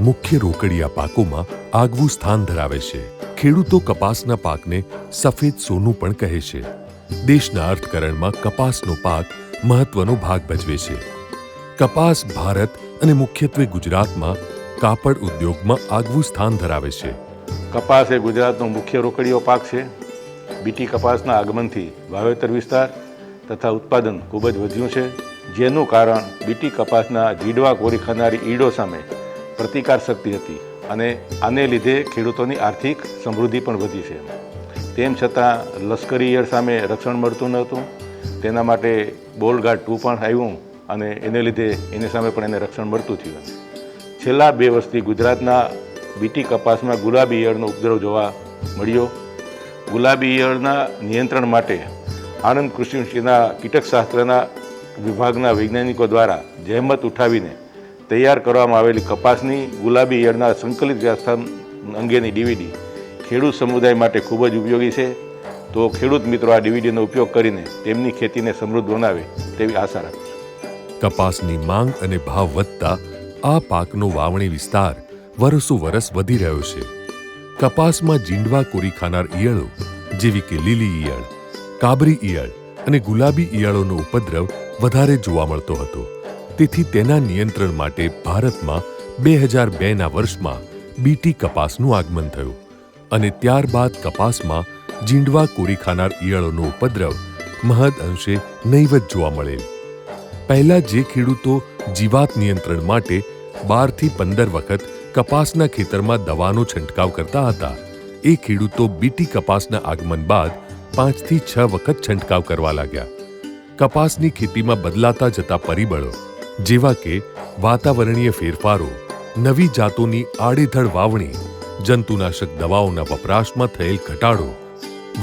મુખ્ય રોકડિયા પાકોમાં આગવું સ્થાન ધરાવે છે. ખેડૂતો કપાસના પાકને સફેદ સોનું પણ કહે છે. દેશના અર્થકરણમાં કપાસનો પાક મહત્વનો ભાગ ભજવે છે. કપાસ ભારત અને મુખ્યત્વે ગુજરાતમાં કાપડ ઉદ્યોગમાં આગવું સ્થાન ધરાવે છે. કપાસ એ ગુજરાતનો મુખ્ય રોકડીયો પાક છે. બીટી કપાસના આગમનથી વાવેતર વિસ્તાર તથા ઉત્પાદન ખૂબ જ વધ્યું છે. જેનું કારણ બીટી કપાસના જીડવા કોરી ખાનારી ઈડો સામે પ્રતિકાર શક્તિ હતી અને આને લીધે ખેડૂતોની આર્થિક સમૃદ્ધિ પણ વધી છે. તેમ છતાં લશ્કરી ઈયળ સામે રક્ષણ મળતું નહોતું તેના માટે બોલગાર્ડ ટુ પણ આવ્યું અને એને લીધે એની સામે પણ એને રક્ષણ મળતું થયું. છેલ્લા બે વર્ષથી ગુજરાતના બીટી કપાસમાં ગુલાબી ઈયળનો ઉપદ્રવ જોવા મળ્યો. ગુલાબી ઈયળના નિયંત્રણ માટે આણંદ કૃષિ કીટકશાસ્ત્રના વિભાગના વૈજ્ઞાનિકો દ્વારા જહેમત ઉઠાવીને તૈયાર કરવામાં આવેલી કપાસની ગુલાબી ઈયળના સંકલિત વ્યવસ્થાન અંગેની ડીવીડી ખેડૂત સમુદાય માટે ખૂબ જ ઉપયોગી છે. તો ખેડૂત મિત્રો, આ ડીવીડીનો ઉપયોગ કરીને તેમની ખેતીને સમૃદ્ધ બનાવે તેવી આશા રાખું કપાસની માંગ અને ભાવ વધતા આ પાકનો વાવણી વિસ્તાર વરસો વરસ વધી રહ્યો છે. કપાસમાં જીંડવા કોરી ખાનાર ઈયળો, જેવી કે લીલી ઈયળ, કાબરી ઈયળ અને ગુલાબી ઈયળોનો ઉપદ્રવ વધારે જોવા મળતો હતો. તેથી તેના નિયંત્રણ માટે ભારતમાં બે હજાર બેના વર્ષમાં બીટી કપાસનું આગમન થયું અને ત્યારબાદ કપાસમાં જીંડવા કોરી ખાનાર ઈયળોનો ઉપદ્રવ મહદ અંશે નહીવત જોવા મળેલ. પહેલા જે ખેડૂતો જીવાત નિયંત્રણ માટે બારથી પંદર વખત કપાસના ખેતરમાં દવાનો છંટકાવ કરતા હતા, એ ખેડૂતો બીટી કપાસના આગમન બાદ પાંચથી છ વખત છંટકાવ કરવા લાગ્યા. કપાસની ખેતીમાં બદલાતા જતા પરિબળો જેવા કે વાતાવરણીય ફેરફારો, નવી જાતોની આડેધડ વાવણી, જંતુનાશક દવાઓના વપરાશમાં થયેલ ઘટાડો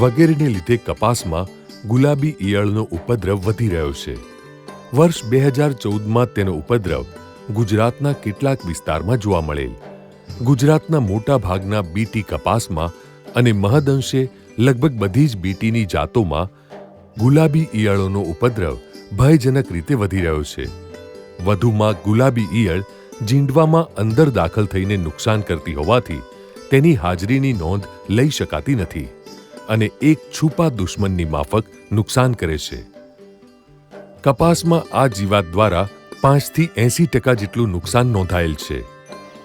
વગેરેને લીધે કપાસમાં ગુલાબી ઈયળનો ઉપદ્રવ વધી રહ્યો છે. વર્ષ બે હજાર ચૌદમાં તેનો ઉપદ્રવ ગુજરાતના કેટલાક વિસ્તારમાં જોવા મળેલ. ગુજરાતના મોટા ભાગના બીટી કપાસમાં અને મહદઅંશે લગભગ બધી જ બીટીની જાતોમાં ગુલાબી ઈયળોનો ઉપદ્રવ ભયજનક રીતે વધી રહ્યો છે. વધુમાં ગુલાબી ઈયળ જીંડવામાં અંદર દાખલ થઈને નુકસાન કરતી હોવાથી તેની હાજરીની નોંધ લઈ શકાતી નથી અને એક છુપા દુશ્મનની માફક નુકસાન કરે છે. કપાસમાં આ જીવાત દ્વારા પાંચથી એંસી ટકા જેટલું નુકસાન નોંધાયેલ છે.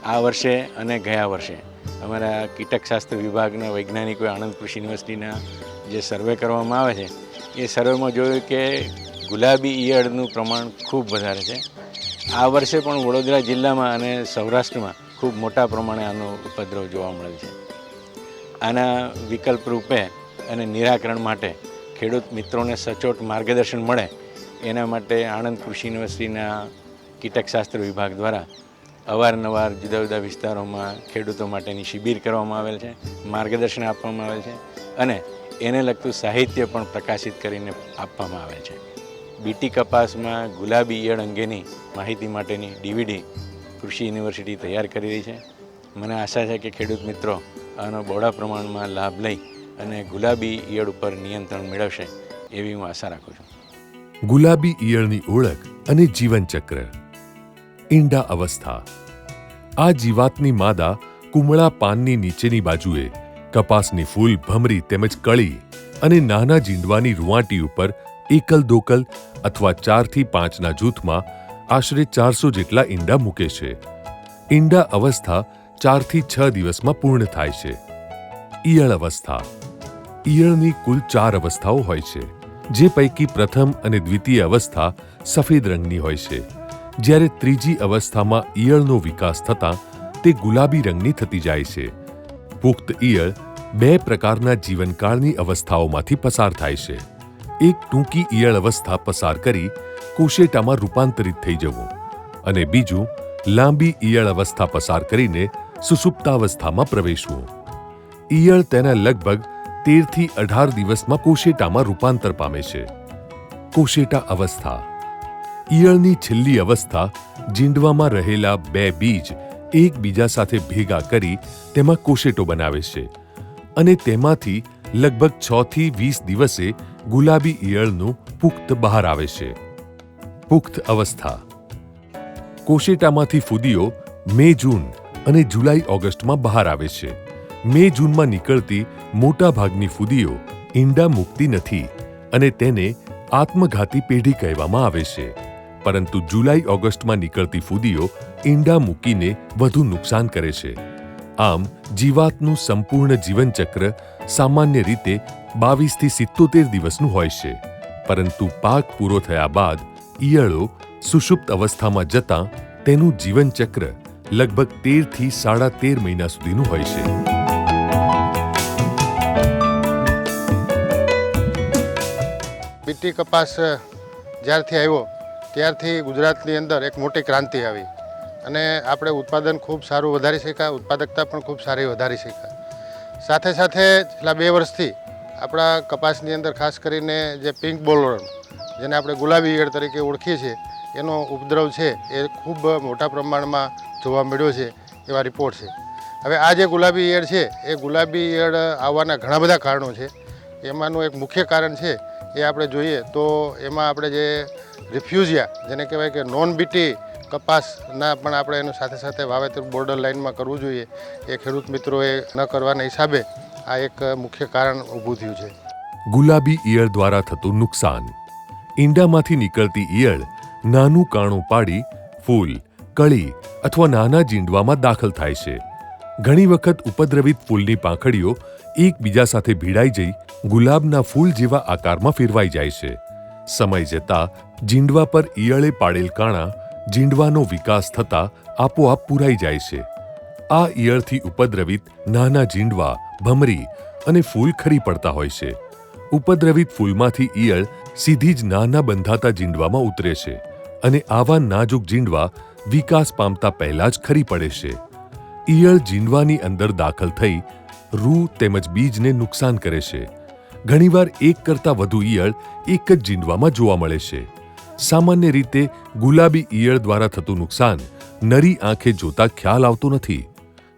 આ વર્ષે અને ગયા વર્ષે અમારા કીટકશાસ્ત્ર વિભાગના વૈજ્ઞાનિકોએ આણંદ કૃષિ યુનિવર્સિટીના જે સર્વે કરવામાં આવે છે, એ સર્વેમાં જોયું કે ગુલાબી ઈયળનું પ્રમાણ ખૂબ વધારે છે. આ વર્ષે પણ વડોદરા જિલ્લામાં અને સૌરાષ્ટ્રમાં ખૂબ મોટા પ્રમાણે આનો ઉપદ્રવ જોવા મળે છે. આના વિકલ્પ રૂપે અને નિરાકરણ માટે ખેડૂત મિત્રોને સચોટ માર્ગદર્શન મળે, એના માટે આણંદ કૃષિ યુનિવર્સિટીના કીટકશાસ્ત્ર વિભાગ દ્વારા અવારનવાર જુદા જુદા વિસ્તારોમાં ખેડૂતો માટેની શિબિર કરવામાં આવેલ છે, માર્ગદર્શન આપવામાં આવેલ છે અને એને લગતું સાહિત્ય પણ પ્રકાશિત કરીને આપવામાં આવે છે. બીટી કપાસમાં ગુલાબી ઈયળ અંગેની માહિતી માટેની ડીવીડી કૃષિ યુનિવર્સિટી તૈયાર કરી રહી છે. મને આશા છે કે ખેડૂત મિત્રો આનો બહોળા પ્રમાણમાં લાભ લઈ અને ગુલાબી ઈયળ ઉપર નિયંત્રણ મેળવશે એવી હું આશા રાખું છું. ગુલાબી ઈયળની ઓળખ અને જીવનચક્ર. ઈંડા અવસ્થા. આ જીવાતની માદા કુમળા પાનની નીચેની બાજુએ કપાસની ફૂલ ભમરી તેમજ કળી અને નાના જીંડવાની રૂવાટી ઉપર એકલ દોકલ અથવા ચારથી પાંચના જૂથમાં આશરે ચારસો જેટલા ઈંડા મૂકે છે. ઈંડા અવસ્થા ચારથી છ દિવસમાં પૂર્ણ થાય છે. ઈયળ અવસ્થા. ઈયળની કુલ ચાર અવસ્થાઓ હોય છે, જે પૈકી પ્રથમ અને દ્વિતીય અવસ્થા સફેદ રંગની હોય છે. જ્યારે ત્રીજી અવસ્થામાં ઈયળનો વિકાસ થતાં તે ગુલાબી રંગની થતી જાય છે. પુખ્ત ઈયળ બે પ્રકારના જીવનકાળની અવસ્થાઓમાંથી પસાર થાય છે. એક ટૂંકી ઈયળ અવસ્થા પસાર કરી કોશેટામાં રૂપાંતરિત થઈ જવું અને બીજું, લાંબી ઈયળ અવસ્થા પસાર કરીને સુસુપ્તાવસ્થામાં પ્રવેશવું. ઈયળ તેના લગભગ તેરથી અઢાર દિવસમાં કોશેટામાં રૂપાંતર પામે છે. કોશેટા અવસ્થા. ઈયળની છેલ્લી અવસ્થા જીંડવામાં રહેલા બે બીજ એકબીજા સાથે ભેગા કરી તેમાં કોશેટો બનાવે છે અને તેમાંથી લગભગ છ થી વીસ દિવસે ગુલાબી ઈયળનું પુખ્ત બહાર આવે છે. પુખ્ત અવસ્થા. કોશેટામાંથી ફૂદીઓ મે, જૂન અને જુલાઈ ઓગસ્ટમાં બહાર આવે છે. મે, જૂનમાં નીકળતી મોટાભાગની ફૂદીઓ ઈંડા મૂકતી નથી અને તેને આત્મઘાતી પેઢી કહેવામાં આવે છે. પરંતુ જુલાઈ ઓગસ્ટમાં નીકળતી ફૂદીઓ ઈંડા મૂકીને વધુ નુકસાન કરે છે. આમ જીવાતનું સંપૂર્ણ જીવનચક્ર સામાન્ય રીતે બાવીસથી સિત્તોતેર દિવસનું હોય છે. પરંતુ પાક પૂરો થયા બાદ ઈયળો સુષુપ્ત અવસ્થામાં જતાં તેનું જીવનચક્ર લગભગ તેરથી સાડા તેર મહિના સુધીનું હોય છે. બીટી કપાસ જ્યારથી આવ્યો, ત્યારથી ગુજરાતની અંદર એક મોટી ક્રાંતિ આવી. અને આપણે ઉત્પાદન ખૂબ સારું વધારી શક્યા, ઉત્પાદકતા પણ ખૂબ સારી વધારી શક્યા. સાથે સાથે છેલ્લા બે વર્ષથી આપણા કપાસની અંદર ખાસ કરીને જે પિંક બોલવર્મ જેને આપણે ગુલાબી ઈયળ તરીકે ઓળખીએ છીએ, એનો ઉપદ્રવ છે એ ખૂબ મોટા પ્રમાણમાં જોવા મળ્યો છે એવા રિપોર્ટ છે. હવે આ જે ગુલાબી ઈયળ છે, એ ગુલાબી ઈયળ આવવાના ઘણા બધા કારણો છે. એમાંનું એક મુખ્ય કારણ છે એ આપણે જોઈએ તો એમાં આપણે જે રિફ્યુઝિયા, જેને કહેવાય કે નોન બીટી કપાસના પણ આપણે એનું સાથે સાથે વાવેતર બોર્ડર લાઇનમાં કરવું જોઈએ. એ ખેડૂત મિત્રોએ ન કરવાના હિસાબે આ એક મુખ્ય કારણ ઊભું થયું છે. ગુલાબી ઈયળ દ્વારા થતું નુકસાન. ઈંડામાંથી નીકળતી ઈયળ નાનું કાણું પાડી ફૂલ, કળી અથવા નાના જીંડવામાં દાખલ થાય છે. ઘણી વખત ઉપદ્રવિત ફૂલની પાંખડીઓ એકબીજા સાથે ભીડાઈ જઈ ગુલાબના ફૂલ જેવા આકારમાં ફેરવાઈ જાય છે. સમય જતાં જીંડવા પર ઈયળે પાડેલ કાણા જીંડવાનો વિકાસ થતાં આપોઆપ પૂરાઈ જાય છે. આ ઈયળથી ઉપદ્રવિત નાના જીંડવા, ભમરી અને ફૂલ ખરી પડતા હોય છે. ઉપદ્રવિત ફૂલમાંથી ઈયળ સીધી જ નાના બંધાતા જીંડવામાં ઉતરે છે અને આવા નાજુક જીંડવા વિકાસ પામતા પહેલા જ ખરી પડે છે. ઈયળ જીંડવાની અંદર દાખલ થઈ રૂ તેમજ બીજને નુકસાન કરે છે. ઘણીવાર એક કરતાં વધુ ઈયળ એક જ જીંડવામાં જોવા મળે છે. સામાન્ય રીતે ગુલાબી ઈયળ દ્વારા થતું નુકસાન નરી આંખે જોતા ખ્યાલ આવતો નથી.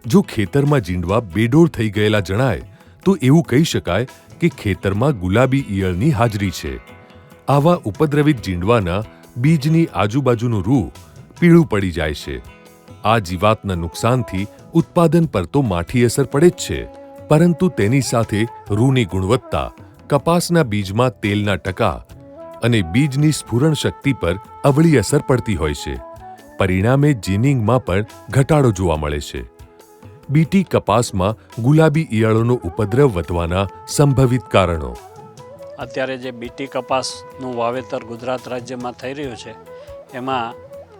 જો ખેતરમાં જીંડવા બેડોળ થઈ ગયેલા જણાય, તો એવું કહી શકાય કે ખેતરમાં ગુલાબી ઈયળની હાજરી છે. આવા ઉપદ્રવિત જીંડવાના બીજની આજુબાજુનું રૂ પીળું પડી જાય છે. આ જીવાતના નુકસાનથી ઉત્પાદન પર તો માઠી અસર પડે જ છે, પરંતુ તેની સાથે રૂની ગુણવત્તા, કપાસના બીજમાં તેલના ટકા અને બીજની સ્ફુરણ શક્તિ પર અવળી અસર પડતી હોય છે. પરિણામે જીનિંગમાં પણ ઘટાડો જોવા મળે છે. બીટી કપાસમાં ગુલાબી ઈયળોનો ઉપદ્રવ વધવાના સંભવિત કારણો. અત્યારે જે બીટી કપાસનું વાવેતર ગુજરાત રાજ્યમાં થઈ રહ્યું છે, એમાં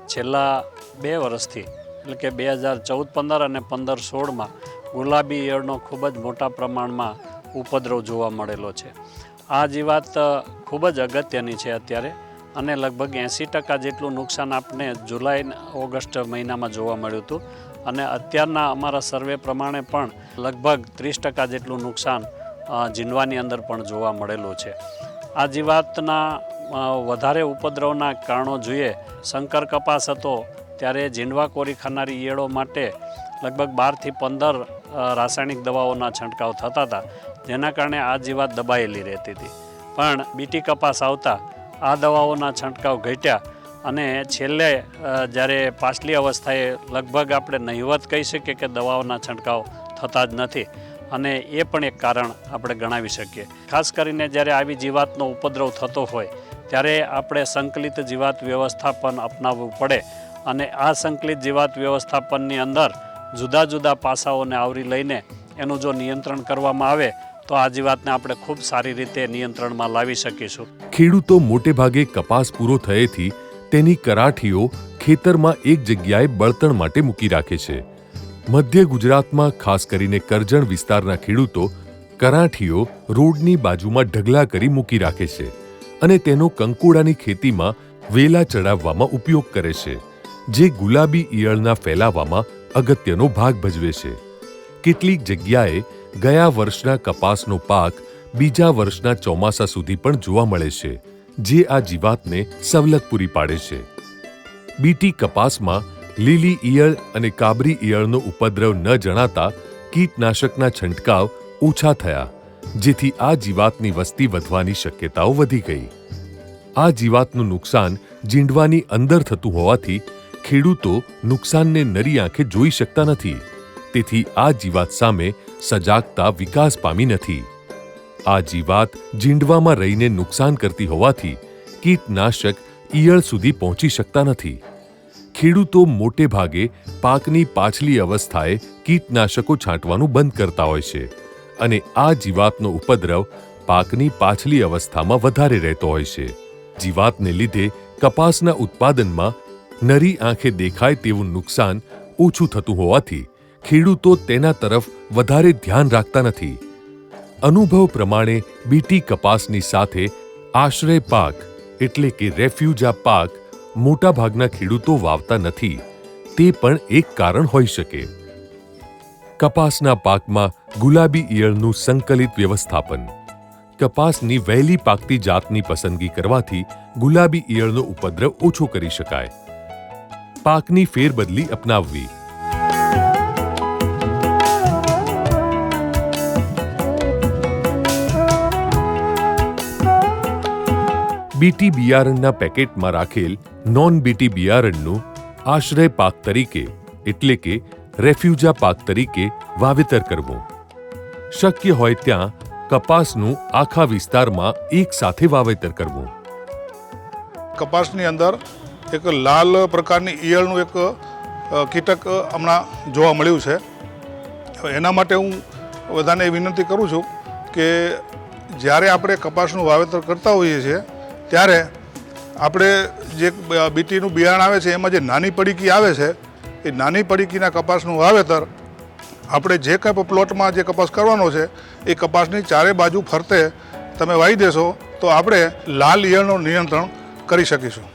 છેલ્લા બે વર્ષથી, એટલે કે બે હજાર ચૌદ, પંદર અને પંદર સોળમાં ગુલાબી ઈયળનો ખૂબ જ મોટા પ્રમાણમાં ઉપદ્રવ જોવા મળેલો છે. આ જીવાત ખૂબ જ અગત્યની છે અત્યારે અને લગભગ એંસી ટકા જેટલું નુકસાન આપને જુલાઈ ઓગસ્ટ મહિનામાં જોવા મળ્યું હતું. અને અત્યારના અમારા સર્વે પ્રમાણે પણ લગભગ ત્રીસ ટકા જેટલું નુકસાન જીંડવાની અંદર પણ જોવા મળેલું છે. આ જીવાતના વધારે ઉપદ્રવના કારણો જોઈએ શંકર કપાસ હતો, ત્યારે જીંડવા કોરી ખાનારી ઈયળો માટે લગભગ બારથી પંદર રાસાયણિક દવાઓના છંટકાવ થતા હતા, જેના કારણે આ જીવાત દબાયેલી રહેતી હતી. પણ બીટી કપાસ આવતા આ દવાઓના છંટકાવ ઘટ્યા અને છેલ્લે જ્યારે પાછલી અવસ્થાએ લગભગ આપણે નહિવત કહી શકીએ કે દવાઓના છંટકાવ થતા જ નથી. અને એ પણ એક કારણ આપણે ગણાવી શકીએ. ખાસ કરીને જ્યારે આવી જીવાતનો ઉપદ્રવ થતો હોય, ત્યારે આપણે સંકલિત જીવાત વ્યવસ્થાપન અપનાવવું પડે. અને આ સંકલિત જીવાત વ્યવસ્થાપનની અંદર જુદા જુદા પાસાઓને આવરી લઈને એનું જો નિયંત્રણ કરવામાં આવે, તો આ જીવાતને આપણે ખૂબ સારી રીતે નિયંત્રણમાં લાવી શકીશું. ખેડૂતો મોટે ભાગે કપાસ પૂરો થયેથી તેની કરાઠીઓ ખેતરમાં એક જગ્યાએ બળતણ માટે મૂકી રાખે છે. મધ્ય ગુજરાતમાં ખાસ કરીને કરજણ વિસ્તારના ખેડૂતો કરાઠીઓ રોડની બાજુમાં ઢગલા કરી મૂકી રાખે છે અને તેનો કંકોડાની ખેતીમાં વેલા ચડાવવામાં ઉપયોગ કરે છે, જે ગુલાબી ઈયળના ફેલાવામાં અગત્યનો ભાગ ભજવે છે. કેટલીક જગ્યાએ ગયા વર્ષના કપાસનો પાક બીજા વર્ષના ચોમાસા સુધી પણ જોવા મળે છે, જે આ જીવાતને સવલત પૂરી પાડે છે. બીટી કપાસમાં લીલી ઈયળ અને કાબરી ઈયળનો ઉપદ્રવ ન જણાતા કીટનાશકના છંટકાવ ઓછા થયા, જેથી આ જીવાતની વસ્તી વધવાની શક્યતાઓ વધી ગઈ. આ જીવાતનું નુકસાન જીંડવાની અંદર થતું હોવાથી ખેડૂતો નુકસાનને નરી આંખે જોઈ શકતા નથી. તેથી આ જીવાત સામે સજાગતા વિકાસ પામી નથી. આ જીવાત જીંડવામાં રહીને નુકસાન કરતી હોવાથી કીટનાશક ઈયળ સુધી પહોંચી શકતા નથી. ખેડૂતો મોટે ભાગે પાકની પાછલી અવસ્થાએ કીટનાશકો છાંટવાનું બંધ કરતા હોય છે અને આ જીવાતનો ઉપદ્રવ પાકની પાછલી અવસ્થામાં વધારે રહેતો હોય છે. જીવાતને લીધે કપાસના ઉત્પાદનમાં નરી આંખે દેખાય તેવું નુકસાન ઓછું થતું હોવાથી ખેડૂતો તેના તરફ વધારે ધ્યાન રાખતા નથી. અનુભવ પ્રમાણે બીટી કપાસની સાથે આશ્રય પાક એટલે કે રેફ્યુજા પાક મોટાભાગના ખેડૂતો વાવતા નથી. તે પણ એક કારણ હોઈ શકે. કપાસના પાકમાં ગુલાબી ઈયળનું સંકલિત વ્યવસ્થાપન. કપાસની વહેલી પાકતી જાતની પસંદગી કરવાથી ગુલાબી ઈયળનો ઉપદ્રવ ઓછો કરી શકાય. પાકની ફેરબદલી અપનાવવી. બીટી બિયારણના પેકેટમાં રાખેલ નોન બીટી બિયારણનું આશ્રય પાક તરીકે, એટલે કે રેફ્યુજા પાક તરીકે વાવેતર કરવું. શક્ય હોય ત્યાં કપાસનું આખા વિસ્તારમાં એક સાથે વાવેતર કરવું. કપાસની અંદર એક લાલ પ્રકારની ઈયળનું એક કીટક હમણાં જોવા મળ્યું છે. એના માટે હું બધાને વિનંતી કરું છું કે જ્યારે આપણે કપાસનું વાવેતર કરતા હોઈએ છીએ, ત્યારે આપણે જે બીટીનું બિયારણ આવે છે, એમાં જે નાની પડીકી આવે છે, એ નાની પડીકીના કપાસનું વાવેતર આપણે જે કંઈ પ્લોટમાં જે કપાસ કરવાનો છે, એ કપાસની ચારે બાજુ ફરતે તમે વાવી દેશો, તો આપણે લાલ ઈયળનું નિયંત્રણ કરી શકીશું.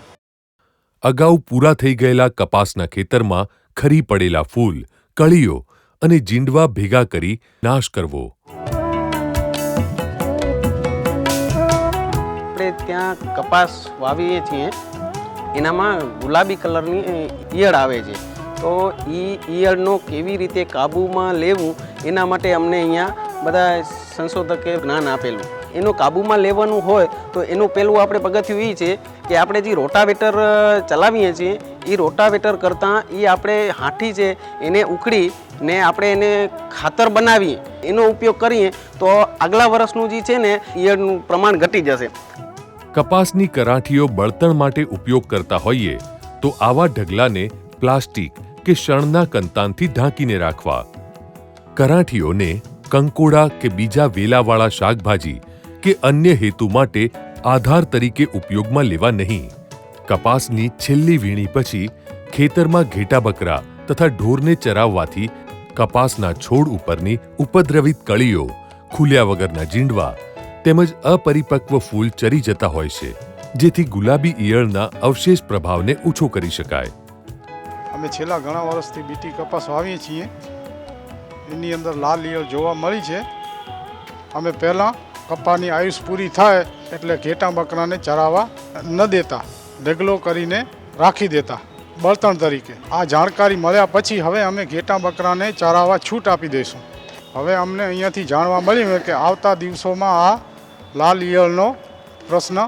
અગાઉ પૂરા થઈ ગયેલા કપાસના ખેતરમાં ખરી પડેલા ફૂલ, કળીઓ અને જીંડવા ભેગા કરી નાશ કરવો. આપણે ત્યાં કપાસ વાવીએ છીએ. એનામાં ગુલાબી કલરની ઈયળ આવે છે. તો એ ઈયળનો કેવી રીતે કાબૂમાં લેવું એના માટે અમને અહીંયા બધા સંશોધકે જ્ઞાન આપેલું. એનો કાબૂમાં લેવાનું હોય તો એનું પહેલું આપણે પગથિયું એ છે કે આપણે જે રોટાવેટર ચલાવીએ છીએ એ રોટાવેટર કરતાં એ આપણે હાથી છે, એને ઉખડી ને આપણે એને ખાતર બનાવીએ, એનો ઉપયોગ કરીએ તો આગલા વર્ષનું જે છે ને ઈયળનું પ્રમાણ ઘટી જશે. કપાસની કરાઠીઓ બળતણ માટે ઉપયોગ કરતા હોઈએ તો આવા ઢગલાને પ્લાસ્ટિક કે શણના કંતાનથી ઢાંકીને રાખવા. કરાઠીઓને કંકોડા કે બીજા વેલાવાળા શાકભાજી કે અન્ય હેતુ માટે આધાર તરીકે ઉપયોગમાં લેવા નહીં. કપાસની છેલ્લી વીણી પછી ખેતરમાં ઘેટા બકરા તથા ઢોરને ચરાવવાથી કપાસના છોડ ઉપરની ઉપદ્રવિત કળીઓ ખુલ્યા વગરના જીંડવા તેમજ અપરિપક્વ ફૂલ ચરી જતા હોય છે, જેથી ગુલાબી ઈયળના અવશેષ પ્રભાવને ઓછો કરી શકાય. અમે છેલ્લા ઘણા વર્ષથી બીટી કપાસ વાવીએ છીએ. એની અંદર લાલ ઈયળ જોવા મળી છે. અમે પહેલાં કપાની આયુષ પૂરી થાય એટલે ઘેટા બકરાને ચરાવવા ન દેતા. ઢગલો કરીને રાખી દેતા. બળતણ તરીકે. આ જાણકારી મળ્યા પછી હવે અમે ઘેટા બકરાને ચરાવવા છૂટ આપી દઈશું. હવે અમને અહીંયાથી જાણવા મળ્યું કે આવતા દિવસોમાં આ લાલ ઈયળનો પ્રશ્ન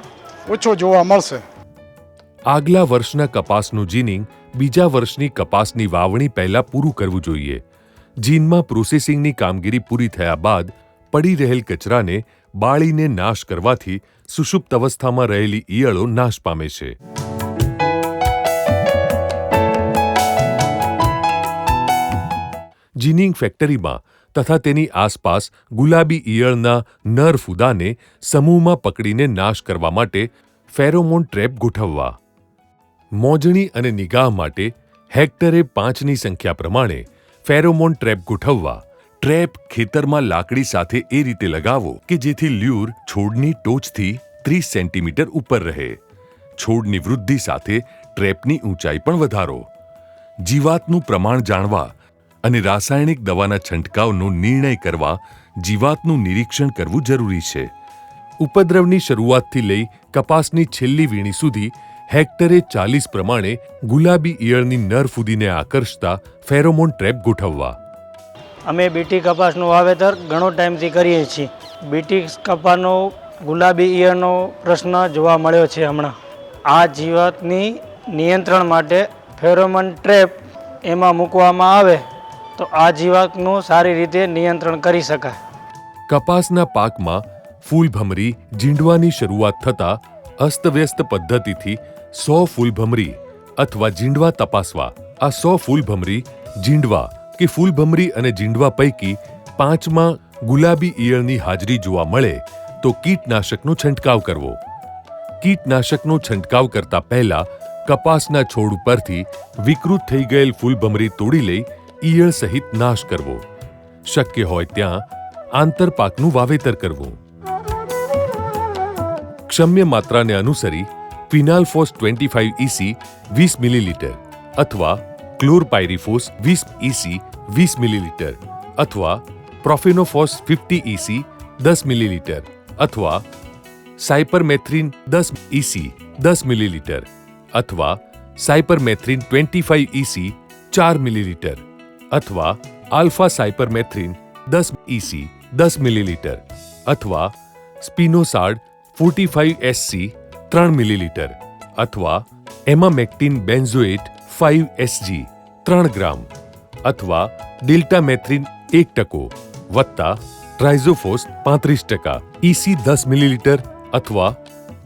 ઓછો જોવા મળશે. આગલા વર્ષના કપાસનું જીનિંગ બીજા વર્ષની કપાસની વાવણી પહેલા પૂરું કરવું જોઈએ. જીનમાં પ્રોસેસિંગની કામગીરી પૂરી થયા બાદ પડી રહેલ કચરાને બાળીને નાશ કરવાથી સુષુપ્ત અવસ્થામાં રહેલી ઈયળો નાશ પામે છે. જીનિંગ ફેક્ટરીમાં તથા તેની આસપાસ ગુલાબી ઈયળના નર ફૂદાને સમૂહમાં પકડીને નાશ કરવા માટે ફેરોમોન ટ્રેપ ગોઠવવા. મોજણી અને નિગાહ માટે હેક્ટરે પાંચની સંખ્યા પ્રમાણે ફેરોમોન ટ્રેપ ગોઠવવા. ટ્રેપ ખેતરમાં લાકડી સાથે એ રીતે લગાવો કે જેથી લ્યુર છોડની ટોચથી ત્રીસ સેન્ટીમીટર ઉપર રહે. છોડની વૃદ્ધિ સાથે ટ્રેપની ઊંચાઈ પણ વધારો. જીવાતનું પ્રમાણ જાણવા અને રાસાયણિક દવાના છંટકાવનો નિર્ણય કરવા જીવાતનું નિરીક્ષણ કરવું જરૂરી છે. ઉપદ્રવની શરૂઆતથી લઈ કપાસની છેલ્લી વીણી સુધી હેક્ટરે ચાલીસ પ્રમાણે ગુલાબી ઈયળની નર ફૂદીને આકર્ષતા ફેરોમોન ટ્રેપ ગોઠવવા. અમે બીટી કપાસનું વાવેતર ઘણો ટાઈમથી કરીએ છીએ. બીટી કપાસનો ગુલાબી ઈયળનો પ્રશ્ન જોવા મળ્યો છે હમણાં. આ જીવાતની નિયંત્રણ માટે ફેરોમન ટ્રેપ એમાં મૂકવામાં આવે તો આ જીવાતનું સારી રીતે નિયંત્રણ કરી શકાય. કપાસના પાકમાં ફૂલભમરી જીંડવાની શરૂઆત થતાં અસ્તવ્યસ્ત પદ્ધતિથી સો ફૂલભમરી અથવા જીંડવા તપાસવા. આ સો ફૂલભમરી જીંડવા કે ફૂલભમરી અને જીંડવા પૈકી પાંચમાં ગુલાબી ઈયળની હાજરી જોવા મળે તો કીટનાશકનો છંટકાવ કરવો. કીટનાશકનો છંટકાવ કરતા પહેલા કપાસના છોડ ઉપરથી વિકૃત થઈ ગયેલ ફૂલભમરી તોડી લઈ ઈયળ સહિત નાશ કરવો. શક્ય હોય ત્યાં આંતરપાકનું વાવેતર કરવું. ક્ષમ્ય માત્રાને અનુસરી ફિનાલ્ફોસ ટ્વેન્ટી ફાઇવ ઇસી વીસ મિલીલીટર અથવા ક્લોરપાયરીફોસ વીસ ઇસી વીસ મિલીલીટર અથવા પ્રોફેનોફોસ ફિફ્ટી ઇસી દસ મિલીલીટર અથવા સાયપરમેથ્રિન દસ ઇસી દસ મિલીલીટર અથવા સાયપરમેથ્રિન ટ્વેન્ટી ફાઇવ ઇસી ચાર મિલીલીટર અથવા આલ્ફા સાયપરમેથ્રિન દસ ઇસી દસ મિલીલીટર અથવા spinosad forty five S C ત્રણ મિલીલીટર અથવા એમામેક્ટિન બેન્ઝોએટ ફાઇવ એસજી ત્રણ ગ્રામ અથવા ડિલ્ટામેથ્રિન એક ટકો વત્તા ટ્રાઇઝોફોસ પાંત્રીસ ટકા ઇસી દસ મિલીલીટર અથવા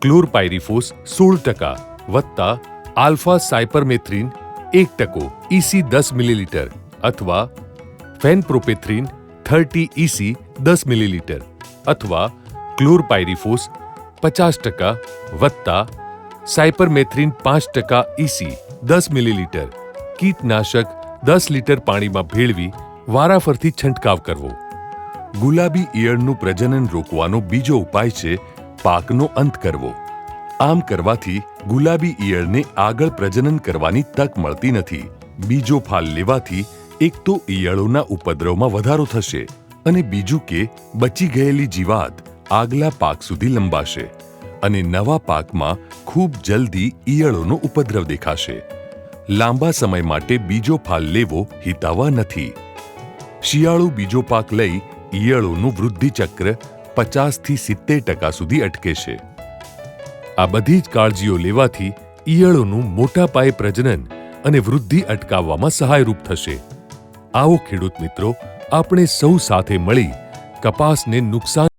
ક્લોરપાયરીફોસ સોળ ટકા વત્તા આલ્ફા સાયપરમેથ્રિન એક ટકો ઇસી દસ મિલીલીટર અથવા ફેનપ્રોપેથ્રિન થર્ટી ઇસી દસ મિલીલીટર અથવા ક્લોરપાયરીફોસ પચાસ ટકા વત્તા સાયપરમેથ્રિન પાંચ ટકા ઇસી દસ મિલીલીટર કીટનાશક દસ લીટર પાણીમાં ભેળવી વારાફરતી છંટકાવ કરવો. ગુલાબી ઈયળનું પ્રજનન રોકવાનો બીજો ઉપાય છે પાકનો અંત કરવો. આમ કરવાથી ગુલાબી ઈયળને આગળ પ્રજનન કરવાની તક મળતી નથી. બીજો ફાલ લેવાથી એક તો ઈયળોના ઉપદ્રવમાં વધારો થશે અને બીજું કે બચી ગયેલી જીવાત આગલા પાક સુધી લંબાશે અને નવા પાકમાં ખૂબ જલ્દી ઈયળોનો ઉપદ્રવ દેખાશે. લાંબા સમય માટે બીજો ફાલ લેવો હિતાવહ નથી. શિયાળુ બીજો પાક લઈ ઈયળોનું વૃદ્ધિચક્ર પચાસથી સિત્તેર ટકા સુધી અટકે છે. આ બધી જ કાળજીઓ લેવાથી ઈયળોનું મોટા પાયે પ્રજનન અને વૃદ્ધિ અટકાવવામાં સહાયરૂપ થશે. આવો ખેડૂત મિત્રો, આપણે સૌ સાથે મળી કપાસને નુકસાન